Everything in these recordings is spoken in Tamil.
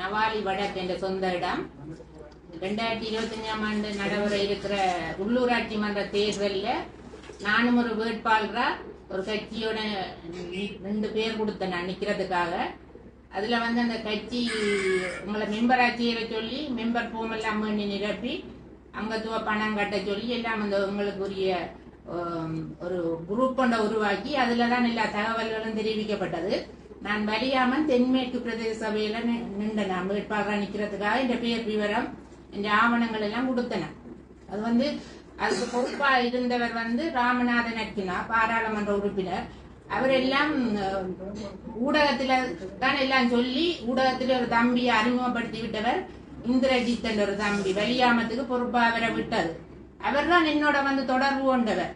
நவாலி வடக்கு என்ற சொந்த இடம். ரெண்டாயிரத்தி இருபத்தஞ்சாம் ஆண்டு நடைபெற இருக்கிற உள்ளூராட்சி மன்ற தேர்தலில் நானும் ஒரு வேட்பாளராக ஒரு கட்சியோட ரெண்டு பேர் கொடுத்தேன் நான் நிற்கிறதுக்காக அதில் வந்து அந்த கட்சி உங்களை மெம்பர் சொல்லி மெம்பர் ஃபோமெல்லாம் எல்லாம் வேண்டி நிரப்பி அங்கத்துவ பணம் கட்ட சொல்லி எல்லாம் அந்த உங்களுக்கு உரிய ஒரு குரூப் கொண்ட உருவாக்கி அதில் தான் எல்லா தகவல்களும் தெரிவிக்கப்பட்டது. நான் வலியாமன் தென்மேற்கு பிரதேச சபையில நி- நின்ற நான் வேட்பாளராக நிக்கிறதுக்காக இந்த பெயர் விவரம் இந்த ஆவணங்கள் எல்லாம் கொடுத்தன. அது வந்து அதுக்கு பொறுப்பா இருந்தவர் வந்து ராமநாதன் அக்கினா பாராளுமன்ற உறுப்பினர். அவர் எல்லாம் ஊடகத்துல தான் எல்லாம் சொல்லி ஊடகத்துல ஒரு தம்பியை அறிமுகப்படுத்தி விட்டவர் இந்திரஜித் ஒரு தம்பி. வெளியாமத்துக்கு பொறுப்பா அவரை விட்டது. அவர் தான் என்னோட வந்து தொடர்பு கொண்டவர்.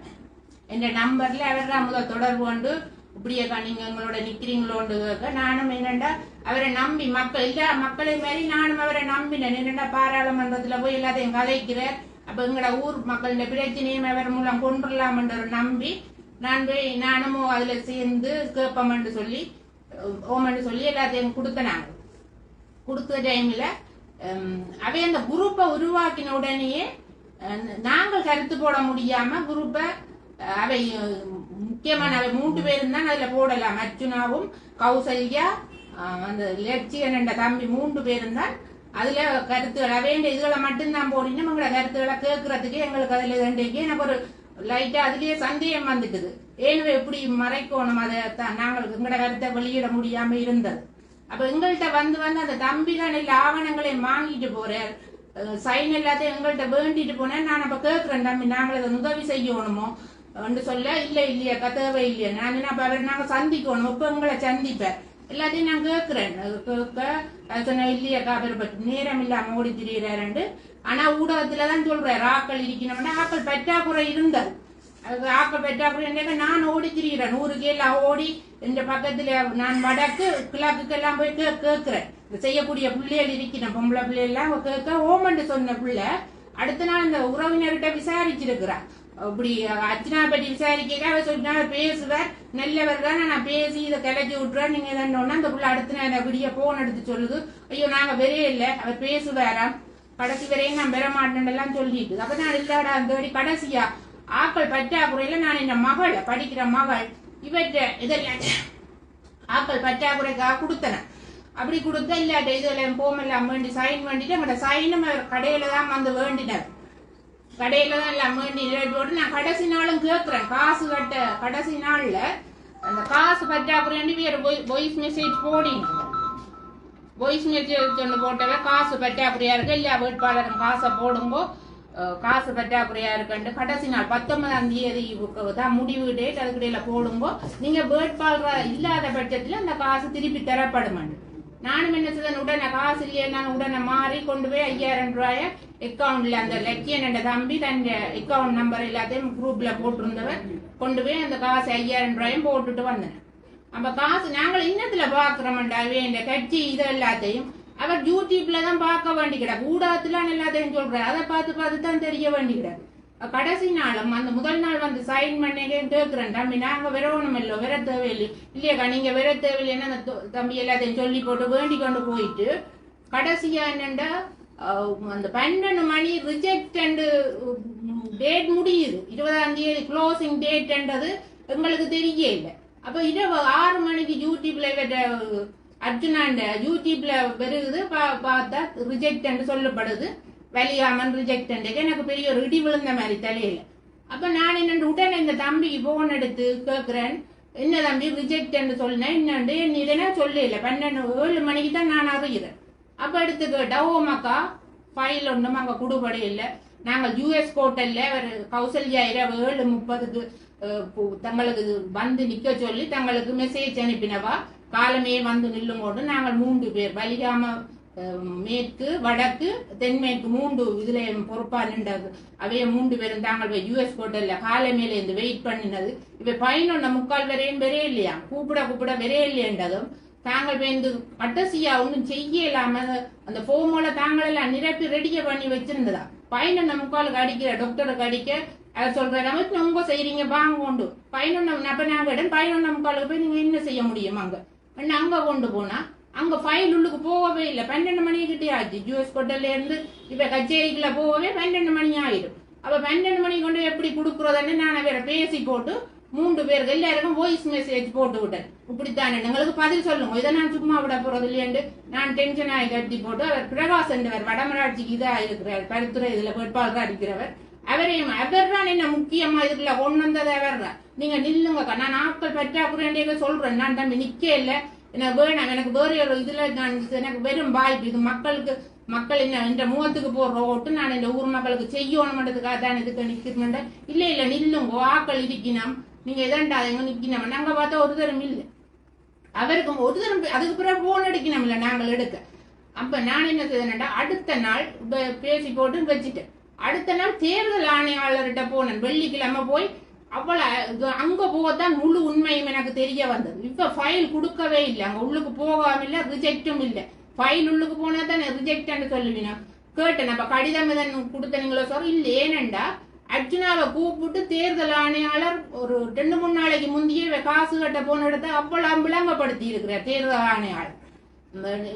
என்ற நம்பர்ல அவர் தான் முதல் தொடர்பு கொண்டு இப்படியேக்கா நீங்க எங்களோட நிக்கிறீங்களோண்டு நானும் என்னண்டா அவரை நம்பி மக்கள் எல்லா மக்களை மாதிரி நானும் அவரை நம்பினேன் என்னண்டா பாராளுமன்றத்துல போய் எல்லாத்தையும் கதைக்கிறார் அப்ப எங்களோட ஊர் மக்களின் பிரச்சனையும் அவர் மூலம் கொண்டுடலாம்ன்ற நம்பி நான் போய் நானும் அதுல சேர்ந்து கேட்போம்னு சொல்லி ஓமன்னு சொல்லி எல்லாத்தையும் கொடுத்தனாங்க கொடுத்த டைம்ல அவை அந்த குரூப்பை உருவாக்கின உடனேயே நாங்கள் கருத்து போட முடியாம குரூப்பை அவை முக்கியமான மூன்று பேரும் தான் அதுல போடலாம். அர்ஜுனாவும் கௌசல்யா அந்த லட்சியன் என்ற தம்பி மூன்று பேரும் தான். அதுல கருத்துக்கள் வேண்டிய இதுகளை மட்டும்தான் போடணும். எங்களோட கருத்துக்களை கேட்கறதுக்கு எங்களுக்கு அதுல ரெண்டுக்கு எனக்கு ஒரு லைட்டா அதுலயே சந்தேகம் வந்துட்டுது ஏன்னு எப்படி மறைக்கணும்? அதை தான் நாங்கள் எங்களோட கருத்தை வெளியிட முடியாம இருந்தது. அப்ப எங்கள்கிட்ட வந்து வந்து அந்த தம்பி தான் எல்லா ஆவணங்களையும் வாங்கிட்டு போறார். சைன் எல்லாத்தையும் எங்கள்கிட்ட வேண்டிட்டு போனேன். நான் அப்ப கேட்கிறேன் தம்பி நாங்கள் அதை உதவி செய்யணுமோ? என்று சொல்ல இல்லை இல்லையா தேவை இல்லையா. நான் என்ன அப்ப அவர் நாங்க சந்திக்கணும்? இப்ப உங்களை சந்திப்பேன். எல்லாத்தையும் நான் கேட்கிறேன் கேட்க அது சொன்ன இல்லையாக்கா அவர் பற்றி நேரம் இல்லாம ஓடி திரியிறாரு ஆனா ஊடகத்துல தான் சொல்றேன் ஆக்கள் இருக்கணும்னா ஆக்கள் பற்றாக்குறை இருந்தது அது ஆக்கள் பற்றாக்குறை என்ன நான் ஓடி திரிகிறேன் ஊருக்கு எல்லாம் ஓடி இந்த பக்கத்துல நான் வடக்கு கிழக்குக்கெல்லாம் போய் கேட்கிறேன் செய்யக்கூடிய பிள்ளைகள் இருக்கிறேன் பொம்பளை பிள்ளைகள் எல்லாம் கேட்க ஓமண்டு சொன்ன பிள்ளை அடுத்த நாள் இந்த உறவினர்கிட்ட விசாரிச்சிருக்கிறான். அப்படி அர்ச்சனா பற்றி விசாரிக்க அவர் சொன்னா பேசுவார் நல்லவர் தான் நான் பேசி இதை கிளச்சி விட்டுறேன் நீங்க என்னன்னா அந்த புள்ள அடுத்த நேரம் விடிய போன் எடுத்து சொல்லுது. ஐயோ நாங்க வெறே இல்லை அவர் பேசுவாராம். கடைசி வரையும் நான் பெற மாட்டேன் எல்லாம் சொல்லிட்டு. அப்ப நான் இல்லாடா அந்த வரி கடைசியா. ஆக்கள் பற்றாக்குறையில நான் என் மகள்? படிக்கிற மகள். இவற்ற இதெல்லாம் ஆக்கள் பற்றாக்குறைக்காக கொடுத்தன. அப்படி கொடுத்தா இல்லாட்ட இதெல்லாம் போமெல்லாம் வேண்டி சைன் வேண்டிட்டு எங்கட சைனும் அவர் கடையில தான் வந்து வேண்டினார் கடையில தான் எல்லாம் வேண்டி ரேட் போட்டு நான் கடைசி நாளும் கேட்குறேன் காசு கட்ட கடைசி நாள்ல அந்த காசு பற்றாக்குறையாண்டி வேற வாய்ஸ் மெசேஜ் போடிங்க வாய்ஸ் மெசேஜ் ஒன்று போட்டவே காசு பற்றாக்குறையா இருக்கு? எல்லா வேட்பாளரும் காசை போடும்போ காசு பற்றாக்குறையா இருக்குன்ட்டு கடைசி நாள் பத்தொன்பதாம் தேதி தான் முடிவு டேட் அதுக்கிடையில போடும்போ நீங்க வேட்பாளர் இல்லாத பட்சத்துல அந்த காசு திருப்பி தரப்படும் நானும் என்ன செய்தேன் உடனே காசு இல்லையே? நான் உடனே மாறி கொண்டு போய் ஐயாயிரம் ரூபாய அக்கௌண்ட்ல அந்த லக்கியன் என்ற தம்பி தன் அக்கௌண்ட் நம்பர் எல்லாத்தையும் குரூப்ல போட்டிருந்தவர் கொண்டு போய் அந்த காசு ஐயாயிரம் ரூபாயும் போட்டுட்டு வந்தேன். அப்ப காசு நாங்கள் இன்னத்துல பாக்குறோம்டா இந்த கட்சி இது எல்லாத்தையும். அவர் யூடியூப்ல தான் பார்க்க வேண்டி கிடக்கு ஊடகத்துல எல்லாத்தையும் சொல்றாரு. அதை பார்த்து பார்த்து தான் தெரிய வேண்டி கிடக்கு கடைசி நாளும் அந்த முதல் நாள் வந்து சைன் பண்ணி கேட்கிறேன் தம்பி. நாங்க விரவணும் இல்ல வர தேவையில்லை. இல்லையாக்கா நீங்க வர தேவையில்லைன்னு அந்த தம்பி எல்லாத்தையும் சொல்லி போட்டு வேண்டி கொண்டு போயிட்டு கடைசியா என்னண்டா அந்த பன்னெண்டு மணி ரிஜெக்ட் அண்டு டேட் முடியுது. இருபதாம் தேதி க்ளோசிங் டேட்ன்றது எங்களுக்கு தெரிய இல்லை அப்ப இரவு ஆறு மணிக்கு யூடியூப்ல அர்ஜுனாண்ட யூடியூப்ல வருகுது பா- பார்த்தா ரிஜெக்ட் சொல்லப்படுது. வலியாமன் ரிஜெக்ட் எனக்கு பெரிய ஒரு இடி விழுந்த மாதிரி தலையில அப்ப நான் என்ன உடனே இந்த தம்பிக்கு போன் எடுத்து கேட்கிறேன் என்ன தம்பி ரிஜெக்ட் சொன்னேன் என்னண்டு நீ இதெல்லாம் சொல்லல பன்னெண்டு ஏழு மணிக்கு தான் நான் அறிகிறேன். அப்ப எடுத்து கேட்டா ஓமாக்கா ஃபைல் ஒன்றும் அங்க குடுபடி இல்லை. நாங்கள் யூஎஸ் போர்ட்டல்ல ஒரு கௌசல்யா இரவு ஏழு முப்பதுக்கு தங்களுக்கு வந்து நிக்க சொல்லி தங்களுக்கு மெசேஜ் அனுப்பினவா? காலமே வந்து நில்லுங்கோடு நாங்கள் மூன்று பேர் பலிகாம மேற்கு வடக்கு தென்மேற்கு மூன்று இதுல பொறுப்பா நின்றது. அவைய மூன்று பேரும் தாங்கள் போய் யூஎஸ் ஹோட்டல்ல காலை மேல இருந்து வெயிட் பண்ணினது. இப்ப பதினொன்ன முக்கால் வரையும் வரே இல்லையா? கூப்பிட கூப்பிட வரே இல்லையன்றதும் தாங்கள் வந்து பட்டசியா ஒன்றும் செய்ய இல்லாம அந்த ஃபோமோல தாங்கள் எல்லாம் நிரப்பி ரெடிய பண்ணி வச்சிருந்ததா? பதினொன்னு முக்காலுக்கு அடிக்கிற டாக்டருக்கு அடிக்க அதை சொல்றாரு. நமக்கு உங்க செய்யறீங்க வாங்க கொண்டு. பதினொன்னு அப்ப நாங்க இடம் பதினொன்னு முக்காலுக்கு போய் நீங்க என்ன செய்ய முடியும் அங்க? அங்க கொண்டு போனா அங்க ஃபைல் உள்ளுக்கு போகவே இல்லை. பன்னெண்டு மணி கிட்டே ஆச்சு. ஜூஎஸ் கொட்டல்ல இருந்து இப்ப கச்சேரிக்குள்ள போகவே பன்னெண்டு மணி ஆயிடும். அப்ப பன்னெண்டு மணி கொண்டு எப்படி கொடுக்குறதுன்னு நான் வேற பேசி போட்டு மூன்று பேருக்கு எல்லாருக்கும் வாய்ஸ் மெசேஜ் போட்டு விட்டேன் இப்படித்தானே? எங்களுக்கு பதில் சொல்லுங்க. இதை நான் சும்மா விட போறது இல்லையாண்டு நான் டென்ஷன் ஆகி கட்டி போட்டு அவர் பிரகாஷ் வடமராட்சிக்கு இதா இருக்கிறார். பருத்துறை இதுல வேட்பாளராக இருக்கிறவர். அவரையும் அவர் தான் என்ன முக்கியமா இதுல கொண்டு வந்தது அவர் நீங்க நில்லுங்க நான் ஆட்கள் பற்றாக்குறைய சொல்றேன். நான் தம்பி நிக்க இல்ல. எனக்கு வேணாம். எனக்கு வேறு ஒரு இதுல நான் எனக்கு வெறும் வாய்ப்பு. இது மக்களுக்கு மக்கள் என்ன இந்த முகத்துக்கு போடுற ஓட்டு நான் இந்த ஊர் மக்களுக்கு செய்யணும்ன்றதுக்காக தான் இதுக்கு நிக்கிறேன் இல்ல இல்ல நில்லுங்க. ஆக்கள் இருக்கணும். நீங்க எதாண்டாதீங்க நிக்கணும் நாங்க பார்த்தா ஒரு தரம் இல்லை. அவருக்கு ஒரு தரம் அதுக்கு பிறகு போன் அடிக்கணும் இல்லை நாங்கள் எடுக்க. அப்ப நான் என்ன செய்தேன்டா அடுத்த நாள் பேசி போட்டு வச்சுட்டேன். அடுத்த நாள் தேர்தல் ஆணையாளர்கிட்ட போனேன். வெள்ளிக்கிழமை போய் அவ்வளவு அங்க போகத்தான் முழு உண்மையும் எனக்கு தெரிய வந்தது. இப்ப ஃபைல் கொடுக்கவே இல்லை. அங்க உள்ளுக்கு போகாம இல்ல ரிஜெக்டும் இல்லை. ஃபைல் உள்ளுக்கு போனா தானே ரிஜெக்ட்னு சொல்லுவீங்க. கேட்டேன். அப்ப கடிதம் இதன் கொடுத்தனீங்களோ சார் இல்ல ஏனண்டா அர்ஜுனாவை கூப்பிட்டு தேர்தல் ஆணையாளர் ஒரு ரெண்டு மூணு நாளைக்கு முந்தையே காசு கட்ட போன இடத்த அவ்வளவு விளங்கப்படுத்தி இருக்கிறார் தேர்தல் ஆணையாளர்.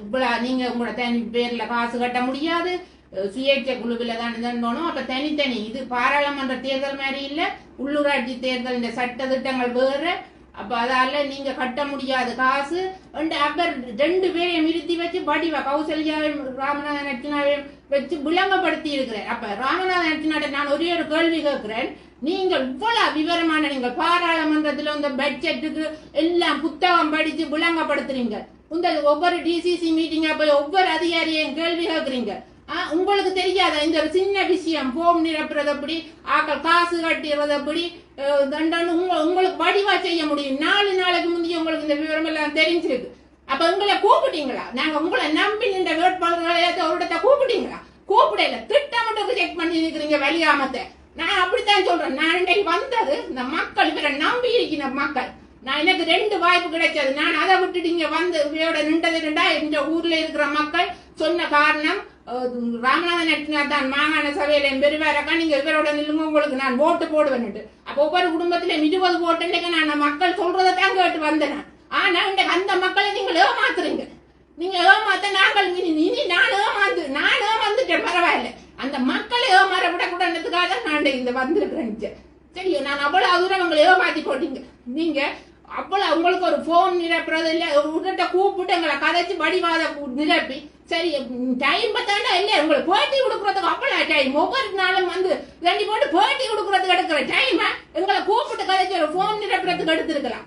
இவ்வளவு நீங்க உங்களோட தனி பேர்ல காசு கட்ட முடியாது. சுயேட்சை குழுவில் தான் போனோம் அப்ப தனித்தனி இது பாராளுமன்ற தேர்தல் மாதிரி இல்ல உள்ளூராட்சி தேர்தல் இந்த சட்ட திட்டங்கள் வேறு. அப்ப அதால நீங்க கட்ட முடியாது காசு. அப்ப ரெண்டு பேரையும் நிறுத்தி வச்சு படிவா கௌசல்யாவையும் ராமநாதன் அர்ச்சனாவையும் வச்சு விளங்கப்படுத்தி இருக்கிறேன். அப்ப ராமநாதன் அர்ச்சனாட்ட நான் ஒரே ஒரு கேள்வி கேட்கிறேன். நீங்கள் இவ்வளவு விவரமான நீங்கள் பாராளுமன்றத்தில் இந்த பட்ஜெட்டுக்கு எல்லாம் புத்தகம் படிச்சு விளங்கப்படுத்துறீங்க. இந்த ஒவ்வொரு டிசிசி மீட்டிங்கா போய் ஒவ்வொரு அதிகாரியையும் கேள்வி கேட்கறீங்க. ஆ, உங்களுக்கு தெரியாத? இந்த ஒரு சின்ன விஷயம் போம் நிரப்புறது எப்படி? ஆக்கள் காசு கட்டிடுறது எப்படி? அஹ், உங்களுக்கு வடிவா செய்ய முடியும். நாலு நாளைக்கு முந்தைய உங்களுக்கு இந்த விவரம் எல்லாம் தெரிஞ்சிருக்கு. அப்ப உங்களை கூப்பிட்டீங்களா? நாங்க உங்களை நம்பி நின்ற வேட்பாளர்களை ஒரு கூப்பிட்டீங்களா? கூப்பிடல. திட்டமிட்டு ரிஜெக்ட் பண்ணி இருக்கிறீங்க வெளியாமத்தை. நான் அப்படித்தான் சொல்றேன். நான் இன்றைக்கு வந்தது இந்த மக்கள் இவரை நம்பி இருக்கிற மக்கள். நான் எனக்கு ரெண்டு வாய்ப்பு கிடைச்சது. நான் அதை விட்டுட்டு இங்க வந்து இவரோட நின்றது ரெண்டா? இந்த ஊர்ல இருக்கிற மக்கள் சொன்ன காரணம் ராமநாதன் நட்டினார் தான். மாகாண சபையில பெருவாரக்கா நீங்க இவரோட நில்லுங்க உங்களுக்கு நான் ஓட்டு போடுவேன்ட்டு அப்ப ஒவ்வொரு குடும்பத்திலும் இருபது ஓட்டுன்னு நான் மக்கள் சொல்றதை தான் கேட்டு வந்தேன் ஆனா இந்த அந்த மக்களை நீங்கள் ஏமாத்துறீங்க. நீங்க ஏமாத்த நாங்கள் இனி இனி நான் ஏமாந்து நான் ஏமாந்துட்டேன் பரவாயில்ல. அந்த மக்களை ஏமாற விடக்கூடாதுக்காக தான் நான் இந்த வந்திருக்கிறேன் சரியோ? சரி நான் அவ்வளவு தூரம் உங்களை ஏமாத்தி போட்டீங்க. நீங்க அவ்வளவு உங்களுக்கு ஒரு போன் நிரப்புறது இல்ல உங்கள்கிட்ட கூப்பிட்டு எங்களை கதைச்சு வடிவாத நிரப்பி சரி டைம் பார்த்தாண்டா இல்ல உங்களுக்கு போட்டி கொடுக்கறதுக்கு அவ்வளவு டைம் ஒவ்வொரு நாளும் வந்து ரெண்டு போட்டு போட்டி கொடுக்கறதுக்கு எடுக்கிற டைம் எங்களை கூப்பிட்டு கதைச்சு ஒரு போன் நிரப்புறதுக்கு எடுத்திருக்கலாம்.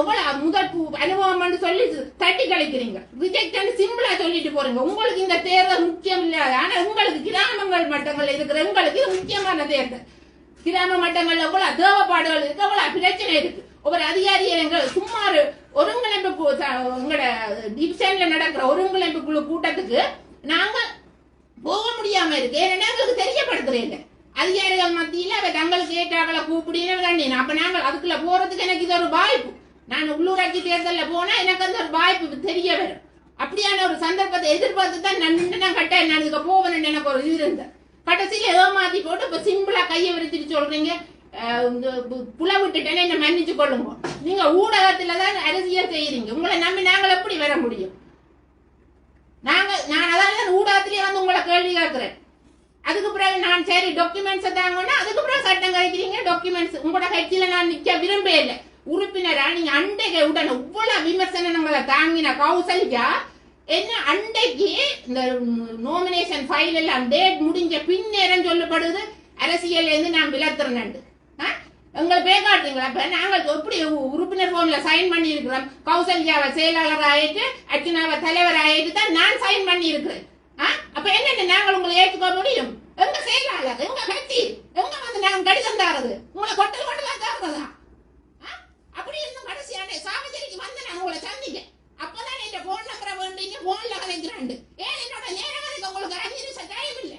எவ்வளவு முதல் அனுபவம் சொல்லி தட்டி கழிக்கிறீங்க. ரிஜெக்ட் சிம்பிளா சொல்லிட்டு போறீங்க. உங்களுக்கு இந்த தேர்தல் முக்கியம் இல்லாத ஆனா உங்களுக்கு கிராமங்கள் மட்டங்கள் இருக்கிற உங்களுக்கு இது முக்கியமான தேர்தல். கிராம மட்டங்கள்ல எவ்வளவு தேவைப்பாடுகள் இருக்கு எவ்வளவு பிரச்சனை இருக்கு. ஒவ்வொரு அதிகாரி எங்கள் சுமார் ஒருங்கிணைப்பு எங்களோட டிவிஷன்ல நடக்கிற ஒருங்கிணைப்பு குழு கூட்டத்துக்கு நாங்க போக முடியாம இருக்கு. ஏன்னா எங்களுக்கு தெரியப்படுத்துறீங்க. அதிகாரிகள் மத்தியில் அவ தங்களுக்கு ஏற்றாக்களை கூப்பிடினு கண்டின அப்ப நாங்கள் அதுக்குள்ள போறதுக்கு எனக்கு இது ஒரு வாய்ப்பு. நான் உள்ளூராட்சி தேர்தலில் போனால் எனக்கு அந்த ஒரு வாய்ப்பு தெரிய வரும். அப்படியான ஒரு சந்தர்ப்பத்தை எதிர்பார்த்து தான் நான் நின்று நான் கட்ட நான் இதுக்கு போவேன்னு எனக்கு ஒரு இது இருந்தேன் ஏதோ மாற்றி போட்டு இப்போ சிம்பிளாக கையை விரிச்சிட்டு சொல்கிறீங்க இந்த புல விட்டுட்டேன்னு என்ன மன்னிச்சு கொள்ளுங்க. நீங்க ஊடகத்துல தான் அரசியல் செய்யறீங்க. உங்களை நம்பி நாங்கள் எப்படி வர முடியும்? நாங்க நான் அதான் ஊடகத்திலேயே வந்து உங்களை கேள்வி கேட்கிறேன். அதுக்கு பிறகு நான் சரி டாக்குமெண்ட்ஸ் தாங்கன்னா அதுக்கு பிறகு சட்டம் கழிக்கிறீங்க டாக்குமெண்ட்ஸ் உங்களோட கட்சியில நான் நிக்க விரும்பவே இல்லை. உறுப்பினரா? நீங்க அண்டைக்கு உடனே இவ்வளவு விமர்சனங்களை தாங்கின கௌசல்யா? என்ன அண்டைக்கு இந்த நோமினேஷன் ஃபைல் எல்லாம் டேட் முடிஞ்ச பின்னேரம் சொல்லப்படுது. அரசியல் இருந்து நான் விளத்துறேன் எங்களை பே காட்டுறீங்களா இப்ப நாங்கள் எப்படி உறுப்பினர் ஃபார்ம்ல சைன் பண்ணி இருக்கிறோம் கௌசல்யாவை செயலாளர் ஆயிட்டு அர்ச்சனாவை தலைவர் ஆயிட்டு தான் நான் சைன் பண்ணி இருக்கிறேன் ஆ? அப்ப என்னென்ன நாங்கள் உங்களை ஏற்றுக்க முடியும்? எங்க செயலாளர் எங்க கட்சி எங்க வந்து நாங்க கடிதம் தாரது? உங்களை கொட்டல் கொட்டலா தாரதா? அப்படி இருந்தும் கடைசியான சாமச்சேரிக்கு வந்து நான் உங்களை சந்திப்பேன் அப்பதான் என் போன் நம்பரை வேண்டீங்க போன்ல கலைக்கிறாண்டு ஏன் என்னோட நேரம் அதுக்கு உங்களுக்கு அஞ்சு நிமிஷம் டைம் இல்லை.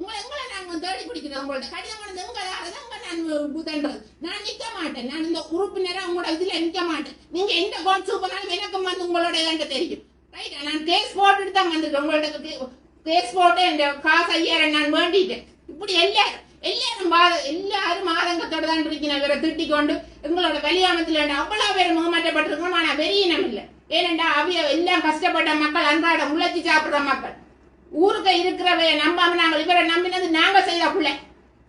உங்களை உங்களை நான் தேடி பிடிக்கிறேன். உங்களோட கடிதம் வந்து உங்க தான் உங்க நான் புதன்றது நான் நிக்க மாட்டேன். நான் இந்த உறுப்பினரை உங்களோட இதுல நிக்க மாட்டேன். நீங்க எந்த கோட் சூப்பர்னாலும் எனக்கும் வந்து உங்களோட என்கிட்ட தெரியும். ரைட் நான் கேஸ் போட்டுட்டு தான் வந்திருக்கேன். உங்களோட கேஸ் போட்டு என் காசு ஐயாயிரம் நான் வேண்டிட்டேன். இப்படி எல்லாரும் எல்லாரும் எல்லாரும் ஆதங்கத்தோட தான் இருக்கிறேன் இவரை திட்டிக் கொண்டு எங்களோட வெளியாமத்தில் அவ்வளவு பேர் முகமாற்றப்பட்டிருக்கணும் ஆனா வெறியினம் இல்லை. ஏனென்றா அவைய எல்லாம் கஷ்டப்பட்ட மக்கள் அன்றாட உழைச்சி சாப்பிடுற மக்கள். ஊருக்கு இருக்கிறவைய நம்பாம நாங்கள் இவரை நம்பினது நாங்க செய்த பிள்ளை.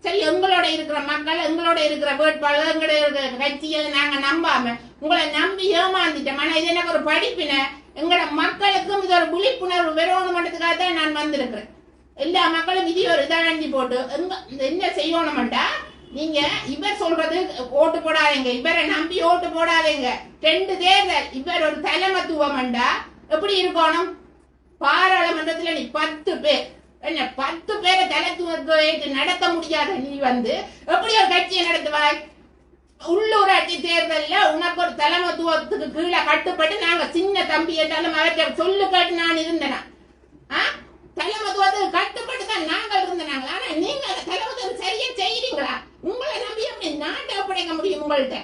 சரி எங்களோட இருக்கிற மக்கள் எங்களோட இருக்கிற வேட்பாளர் எங்களோட இருக்கிற கட்சியை நாங்க நம்பாம உங்களை நம்பி ஏமாந்துட்டோம். ஆனா இது எனக்கு ஒரு படிப்பினை. எங்களோட மக்களுக்கும் இது ஒரு விழிப்புணர்வு மட்டத்துக்காக தான் நான் வந்திருக்கிறேன். எல்லா மக்களும் இது ஒரு இதை போட்டு எங்க இந்த என்ன செய்யணும்டா? நீங்க இவர் சொல்றது ஓட்டு போடாதீங்க. இவரை நம்பி ஓட்டு போடாதீங்க. ரெண்டு தேர்தல். இவர் ஒரு தலைமத்துவம்டா எப்படி இருக்கணும்? பாராளுமன்றத்துல நீ பத்து பேர். என்ன பத்து பேரை தலைத்துவத்தை நடத்த முடியாத நீ வந்து எப்படி ஒரு கட்சியை நடத்துவாய்? உள்ளூராட்சி தேர்தலில் உனக்கு ஒரு தலைமத்துவத்துக்கு கீழே கட்டுப்பட்டு நாங்க சின்ன தம்பி என்றாலும் அவற்றை சொல்லு கேட்டு நான் இருந்தேனா? ஆ? தலைமத்துவத்துக்கு கட்டுப்பட்டு தான் நாங்கள் இருந்தாங்க ஆனா நீங்க அந்த தலைமத்துவம் சரியா செய்யறீங்களா? உங்களை நம்பி எப்படி நாட்டை ஒப்படைக்க முடியும் உங்கள்கிட்ட?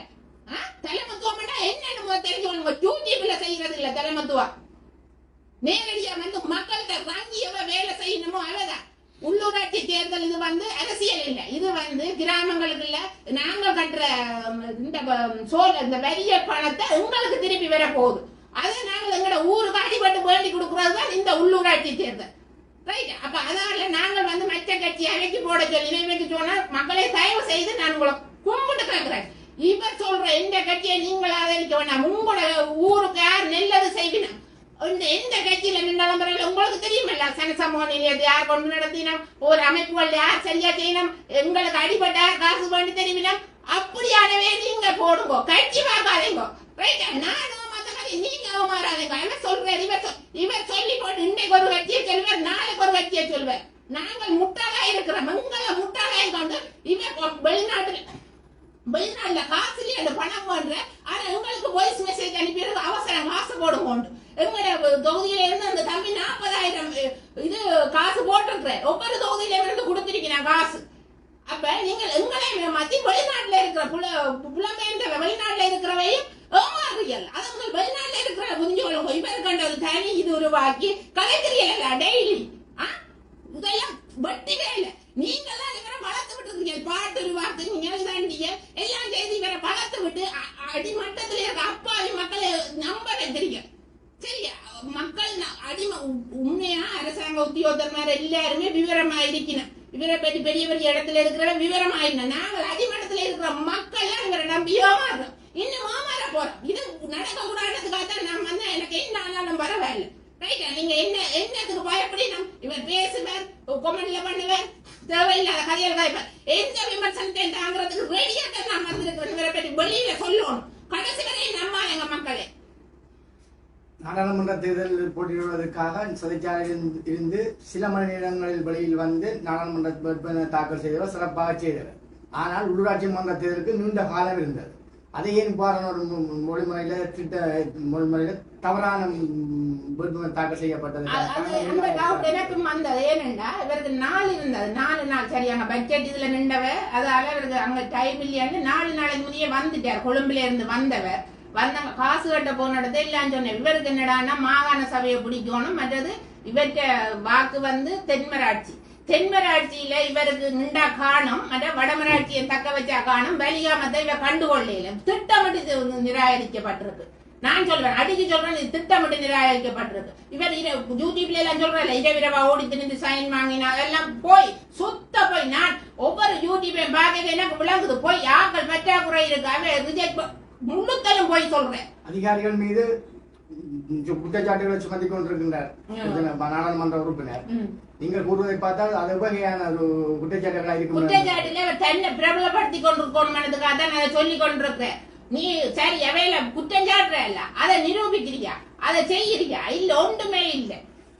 ஆ? தலைமத்துவம் என்னன்னு தெரிஞ்சு தெரிஞ்சுக்கணுங்க யூடியூப்ல செய்யறது இல்ல தலைமத்துவம் நேரடியா வந்து மக்கள்கிட்ட வாங்கி வேலை செய்யணுமோ அவதான் உள்ளூராட்சி தேர்தல் இது வந்து அரசியல் இல்ல. இது வந்து கிராமங்களுக்கு இல்ல. நாங்க கட்டுற இந்த உம், சோல் இந்த வரிய பணத்தை உங்களுக்கு திருப்பி வர போகுது. அதை நாங்கள் எங்களோட ஊருக்கு அடிபட்டு வேண்டி கொடுக்கறது தான் இந்த உள்ளூராட்சி தேர்தல். ரைட் அப்ப அதனால நாங்கள் வந்து மற்ற கட்சி அழைச்சி போட சொல்லி இவைக்கு சொன்னா மக்களை தயவு செய்து நான் உங்களை கும்பிட்டு கேட்கிறேன் இவர் சொல்ற எந்த கட்சியை நீங்கள் ஆதரிக்க வேண்டாம். உங்களோட ஊருக்கு யார் நல்லது செய்வினா இந்த எந்த கட்சியில நின்றாலும் பரவாயில்ல உங்களுக்கு தெரியுமில்ல சன சமூக நிலையத்தை யார் கொண்டு நடத்தினோம் ஒரு அமைப்புகள் யார் சரியா செய்யணும் எங்களுக்கு அடிபட்ட யார் காசு வேண்டி தெரியுமில்ல அப்படியானவே நீங்க போடுங்க. கட்சி பார்க்காதீங்க ரைட் நானும் நீங்க மாறாதீங்க என்ன சொல்றேன் இவர் இவர் சொல்லி போட்டு இன்னைக்கு ஒரு கட்சியை சொல்வார் நாளைக்கு ஒரு கட்சியை சொல்வார் நாங்கள் முட்டாளா இருக்கிறோம். எங்களை முட்டாளாய் கொண்டு இவர் வெளிநாட்டுல வெளிநாட்டுல காசுலயே அந்த பணம் போன்ற ஆனா உங்களுக்கு வாய்ஸ் மெசேஜ் அனுப்பிடுறது அவசரம் காசு போடுவோம் எங்களோட தொகுதியில இருந்து அந்த தம்பி நாற்பதாயிரம் இது காசு போட்டிருக்கிறேன் ஒவ்வொரு தொகுதியில இருந்து கொடுத்துருக்கிறேன் காசு. அப்ப நீங்கள் எங்களை மத்தி வெளிநாட்டுல இருக்கிற புல புலம்பெயர்ந்த வெளிநாட்டுல இருக்கிறவையும் ஏமாறுறீர்கள் அது உங்கள் வெளிநாட்டுல இருக்கிற புரிஞ்சுக்கொள்ளுங்க போய் கண்ட ஒரு தனி இது உருவாக்கி கலைக்கிறீர்கள் டெய்லி இதெல்லாம் வெட்டிவே இல்லை நீங்கெல்லாம் இவரை வளர்த்து விட்டுருக்கீங்க பாட்டு உருவாக்கு நீங்க எழுதாண்டிய எல்லாம் செய்து இவரை வளர்த்து விட்டு அடிமட்டத்தில் இருக்க அப்பாவி மக்களை நம்ப வைக்கிறீங்க சரியா மக்கள் அடிமை உண்மையா அரசாங்க உத்தியோகத்தர் எல்லாருமே விவரமா இருக்கணும் இவரை பற்றி பெரிய பெரிய இடத்துல இருக்கிற விவரமா இருக்கணும் நாங்கள் அடிமட்டத்தில் இருக்கிற மக்கள் இவரை நம்பி ஏமாறுறோம் இன்னும் ஏமாற போறோம் இது நடக்க கூடாதுக்காக தான் நான் வந்தா எனக்கு என்ன ஆனாலும் பரவாயில்ல? ரைட்டா நீங்க என்ன என்னத்துக்கு பயப்படணும் இவர் பேசுவார் கொமெண்ட்ல பண்ணுவார் தேவையில்லாத கதையில் காய்ப்பார் எந்த விமர்சனத்தை தாங்கிறதுக்கு ரெடியாக தான் நான் வந்திருக்கிறேன். இவரை பற்றி வெளியில சொல்லணும். கடைசி வரை நம்மா எங்க மக்களே. நாடாளுமன்ற தேர்தலில் போட்டியிடுவதற்காக சிறைச்சாலையில் இருந்து சில மணி நேரங்களில் வெளியில் வந்து நாடாளுமன்ற தாக்கல் செய்தவர் சிறப்பாக செய்தவர். ஆனால் உள்ளூராட்சி மன்ற தேர்தலுக்கு நீண்ட காலம் இருந்தது. அதை ஏன் மொ- மொழிமுறையில திட்ட மொழிமுறையில தவறான ம், வேட்புமனு தாக்கல் செய்யப்பட்டது? அந்த டவுட் எனக்கும் வந்தது. ஏனென்றா இவருக்கு நாள் இருந்தது. நாலு நாள். சரி அங்க பட்ஜெட் இதுல நின்றவர் அதால இவருக்கு அங்க டைம் இல்லையான்னு நாலு நாளைக்கு முந்தைய வந்துட்டார். கொழும்புல இருந்து வந்தவர். வந்தாங்க காசு கட்ட போன இல்லைன்னு சொன்னேன். இவருக்கு என்னடான்னா மாகாண சபையை பிடிக்கணும். மற்றது இவற்ற வாக்கு வந்து தென்மராட்சி. தென்மராட்சியில இவருக்கு நின்றா காணும் அத வடமராட்சியை தக்க வச்சா காணும் வலியாமத்தை இவ கண்டுகொள்ளையில திட்டமிட்டு நிராகரிக்கப்பட்டிருக்கு. நான் சொல்றேன் அடிச்சு சொல்றேன் இது திட்டமிட்டு நிராகரிக்கப்பட்டிருக்கு. இவர் இர- யூடியூப்ல எல்லாம் சொல்றேன் இரவிரவா ஓடி திணிந்து சைன் வாங்கினா அதெல்லாம் போய் சுத்த போய் நான் ஒவ்வொரு யூடியூபையும் பார்க்கவே எனக்கு விளங்குது. போய் ஆக்கள் பற்றாக்குறை இருக்கு அவன் ரிஜெக்ட் முழுத்தலும் போய் சொல்றேன். அதிகாரிகள் மீது குற்றச்சாட்டுகளை சுமத்தி கொண்டிருக்கின்றார். நாடாளுமன்ற உறுப்பினர். நீங்கள் கூறுவதை பார்த்தால் அது வகையான ஒரு குற்றச்சாட்டுகளாக இருக்கும் குற்றச்சாட்டுல தன்னை பிரபலப்படுத்தி கொண்டிருக்கணும்ன்றதுக்காக தான் அதை சொல்லி கொண்டிருக்கிறேன். நீ சரி அவையில குற்றம் சாட்டுற இல்ல அதை நிரூபிக்கிறியா? அதை செய்யறியா? இல்ல ஒன்றுமே இல்ல.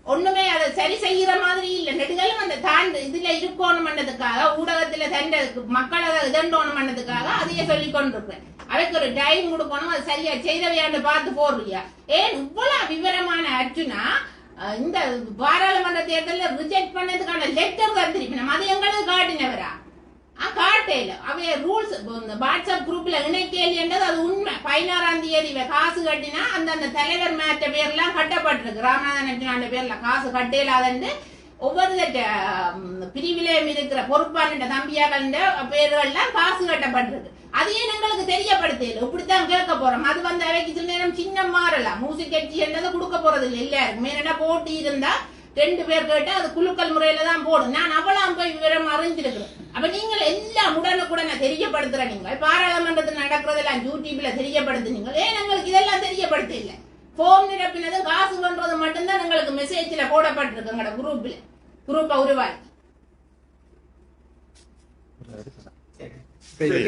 ஒண்ணுமே அதை சரி செய்யற மாதிரி இல்ல. நெடுகளும் அந்த தாண்டு இதுல இருக்கணும் பண்ணதுக்காக ஊடகத்துல தண்ட மக்களை இதண்டோணும் பண்ணதுக்காக அதையே சொல்லி கொண்டிருக்கிறேன். அதுக்கு ஒரு டைம் கொடுக்கணும் அது சரியா செய்தவையான்னு பார்த்து போடுறியா? ஏன் இவ்வளவு விவரமான அர்ஜுனா இந்த பாராளுமன்ற தேர்தலில் ரிஜெக்ட் பண்ணதுக்கான லெட்டர் வந்திருக்கு நம்ம அது எங்களுக்கு காட்டினவரா? ஆ காட்டையில அவைய ரூல்ஸ் இந்த வாட்ஸ்அப் குரூப்ல இணைக்கேல் என்றது அது உண்மை பதினாறாம் தேதி காசு கட்டினா அந்த அந்த தலைவர் மேட்ட பேர்லாம் கட்டப்பட்டிருக்கு ராமநாதன் அர்ஜுனாண்ட பேர்ல காசு கட்டேலாதன்னு ஒவ்வொரு பிரிவிலையும் இருக்கிற பொறுப்பாளர் தம்பியாக்கள் பேர்கள்லாம் காசு கட்டப்பட்டிருக்கு அதையே எங்களுக்கு தெரியப்படுத்தல இப்படித்தான் கேட்க போறோம் அது வந்து அவைக்கு சில நேரம் சின்ன மாறலாம் மூசி கட்சி என்றதை கொடுக்க போறது இல்லை எல்லாருக்கும் ஏன்னா போட்டி இருந்தா ரெண்டு பேர் கேட்டா அது குலுக்கல் முறையில தான் போடும். நான் அவளாம் போய் விவரம் அறிஞ்சிருக்கிறேன். அப்ப நீங்கள் எல்லாம் உடனுக்குடனே தெரியப்படுத்துற நீங்கள். பாராளுமன்றத்தில் நடக்கிறதெல்லாம் யூடியூப்ல தெரியப்படுத்துனீங்க ஏன் எங்களுக்கு இதெல்லாம் தெரியப்படுத்த இல்லை ஃபோம் நிரப்பினது காசு பண்றது மட்டும்தான் எங்களுக்கு மெசேஜ்ல போடப்பட்டிருக்கு எங்களோட குரூப்ல குரூப்பை உருவாக்கி.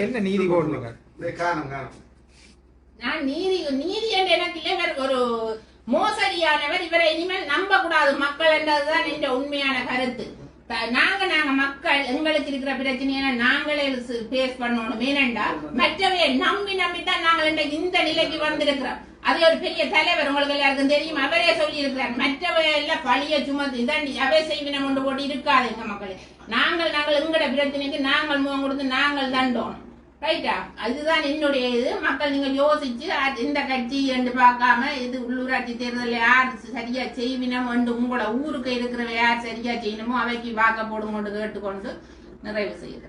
என்ன நீதி நான் நீதி நீதி என்று எனக்கு இல்லை ஒரு மோசடியானவர் இவரை இனிமேல் நம்ப கூடாது மக்கள் என்றதுதான் என்ற உண்மையான கருத்து. நாங்க நாங்க மக்கள் எங்களுக்கு இருக்கிற பிரச்சனையை நாங்களே பேஸ் பண்ணணும். ஏனென்றா மற்றவையை நம்பி நம்பி தான் நாங்கள் இந்த நிலைக்கு வந்திருக்கிறோம். அது ஒரு பெரிய தலைவர் உங்களுக்கு எல்லாருக்கும் தெரியும். அவரே சொல்லி இருக்கிறார் மற்றவை எல்லாம் பழிய சுமத்து இதான் அவை செய்வினம் கொண்டு போட்டு இருக்காது எங்க மக்களே. நாங்கள் நாங்கள் எங்கட பிரச்சனைக்கு நாங்கள் முகம் கொடுத்து நாங்கள் தண்டோம். ரைட்டா அதுதான் என்னுடைய இது. மக்கள் நீங்க யோசிச்சு அது இந்த கட்சி என்று பார்க்காம இது உள்ளூராட்சி தேர்தலில் யார் சரியா செய்வினம் என்று உங்களோட ஊருக்கு இருக்கிறவ யார் சரியா செய்யணுமோ அவைக்கு வாக்க போடுங்கொண்டு கேட்டுக்கொண்டு நிறைவு செய்யுது